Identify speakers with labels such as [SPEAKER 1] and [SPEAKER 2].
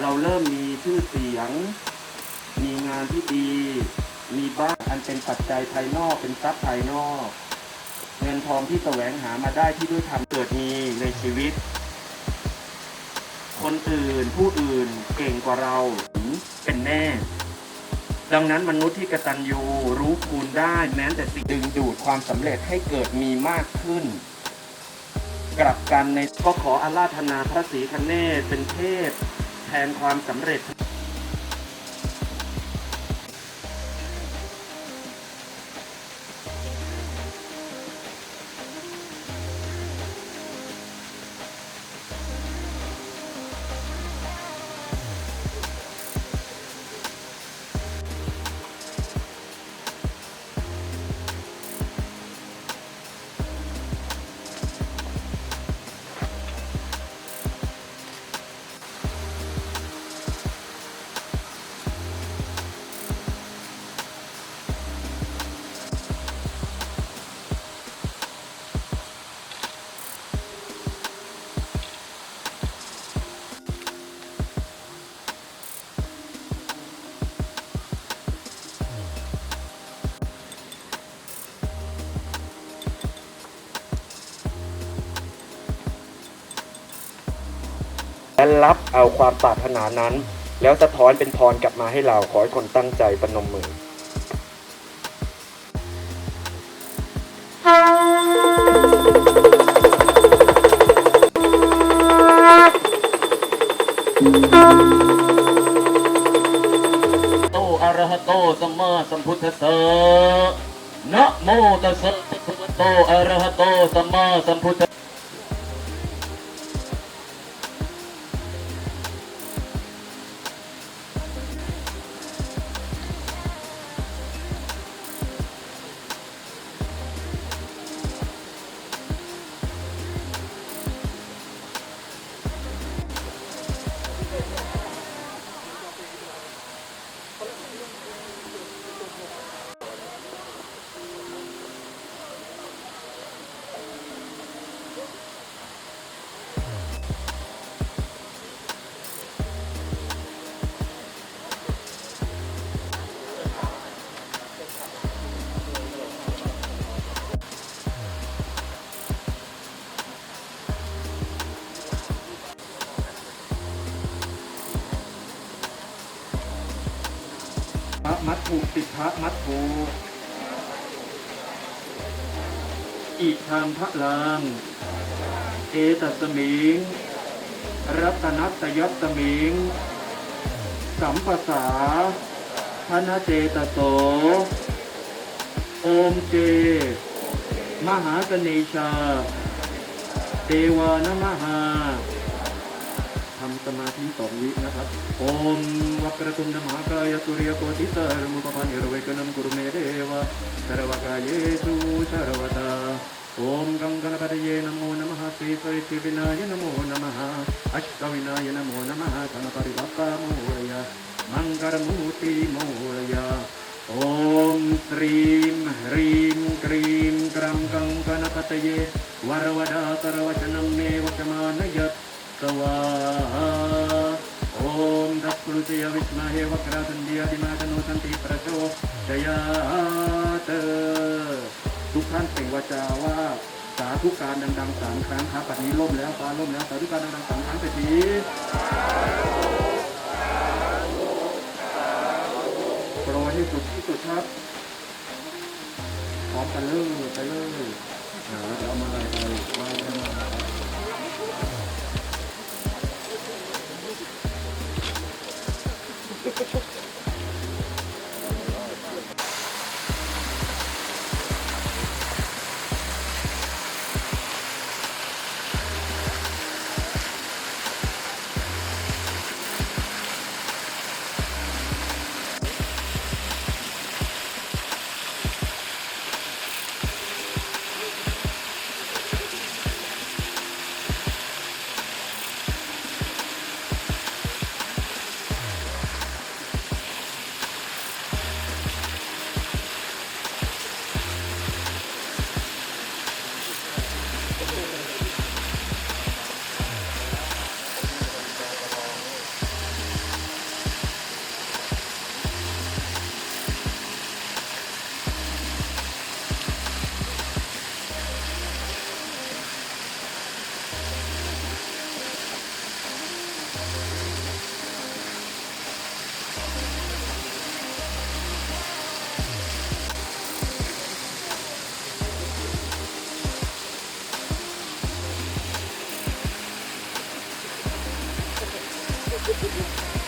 [SPEAKER 1] เราเริ่มมีชื่อเสียง มีงานที่ดี มีบ้านอันเป็นปัจจัยภายนอกเป็นทรัพย์ภายนอก เงินทองที่แสวงหามาได้ที่ด้วยทำเกิดมีในชีวิต คนอื่นผู้อื่นเก่งกว่าเราเป็นแน่ ดังนั้นมนุษย์ที่กตัญญูรู้คุณได้แม้แต่สิ่งดึงดูดความสำเร็จให้เกิดมีมากขึ้นกลับกันในก็ขออาราธนาพระศรีคเนศเป็นเทพ แทนความสำเร็จ และรับเอาความปรารถนานั้น แล้วสะท้อนเป็นพรกลับมาให้เราขอให้คนตั้งใจประนมมือโตอะระหะโตสัมมาสัมพุทธัสสะนะโมตัสสะภะคะวะโตอะระหะโตสัมมาสัมพุทธัสสะ ถุติพระมัตถุอิทามพระลังเอตัสมิง รัตนัตยัตมิง สัมปสาธนเจตโส โอมเจ มหาสเนชา เทวานมหาำสมาธิสองวินะครับโอมวัครตุนดมหากายสุริยโกติสารมุปปานิรเวกนัมกุรุเมเดวะสรวกายเยสุสรวตาโอมกังกนปตเยนโมนมหาสีสริติวินายนโมนมหาอัชตวินายนโมนมหาธนปริวัตตาโมรยามังกรมูติโมรยาโอมสรีมหรีมกรีมกรัมกังกนปตเยวรวดาตรวชนมเมวชมานยัต สวาหาโอมดับปรุตยวิสมาเหวกราสันเดียติมาตโนสันติประโชชยาเตทุกท่านเปล่งวาจาว่าสาธุการดังๆสามครั้งครับปัดนี้ล่มแล้วฟ้าล่มแล้วสาธุการดังๆสามครั้งไปทีโปรยให้สุดที่สุดครับพร้อมกันเลยไปเลยอ่าแล้วเอามาอะไรไปวางไปมา
[SPEAKER 2] ちょっと。Thank you.